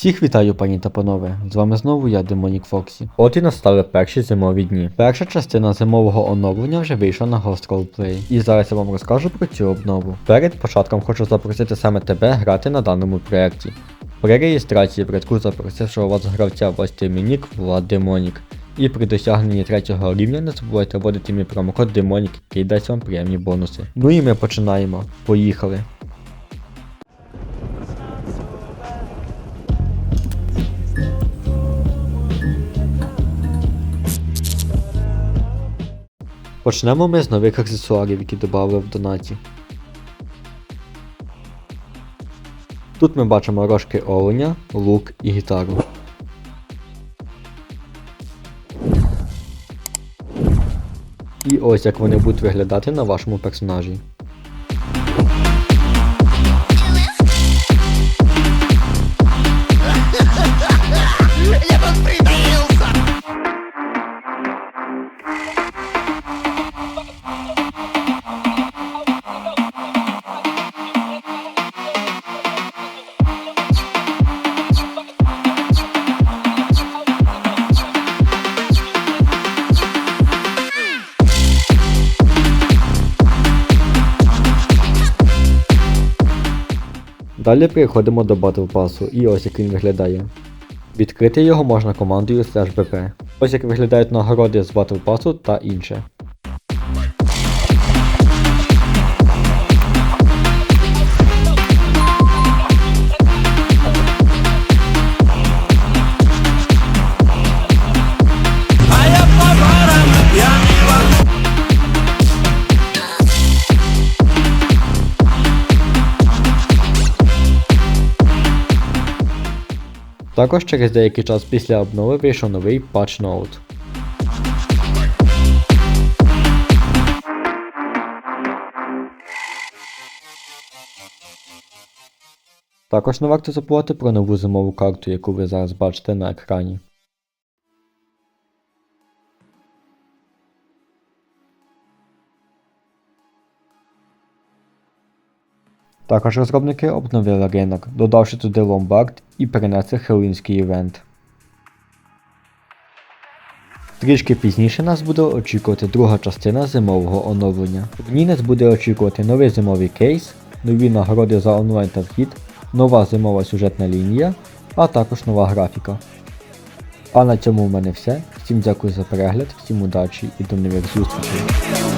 Всіх вітаю, пані та панове. З вами знову я, Демонік Фоксі. От і настали перші зимові дні. Перша частина зимового оновлення вже вийшла на Ghost Roleplay. І зараз я вам розкажу про цю обнову. Перед початком хочу запросити саме тебе грати на даному проєкті. При реєстрації предку запросившого вас гравця власти Мінік Влад Демонік. І при досягненні третього рівня не забувайте вводити мій промокод Демонік, який дасть вам приємні бонуси. Ну і ми починаємо. Поїхали. Почнемо ми з нових аксесуарів, які додали в донаті. Тут ми бачимо рожки оленя, лук і гітару. І ось як вони будуть виглядати на вашому персонажі. Далі переходимо до Battle Pass, і ось як він виглядає. Відкрити його можна командою BP. Ось як виглядають нагороди з Battle Pass та інше. Також через деякий час після обнови вийшов новий патч Note. Також не варто забувати про нову зимову карту, яку ви зараз бачите на екрані. Також розробники обновили ринок, додавши туди ломбард і перенесли хеллоуінський івент. Трішки пізніше нас буде очікувати друга частина зимового оновлення. В ній нас буде очікувати новий зимовий кейс, нові нагороди за онлайн та вхід, нова зимова сюжетна лінія, а також нова графіка. А на цьому в мене все. Всім дякую за перегляд, всім удачі і до нових зустрічей.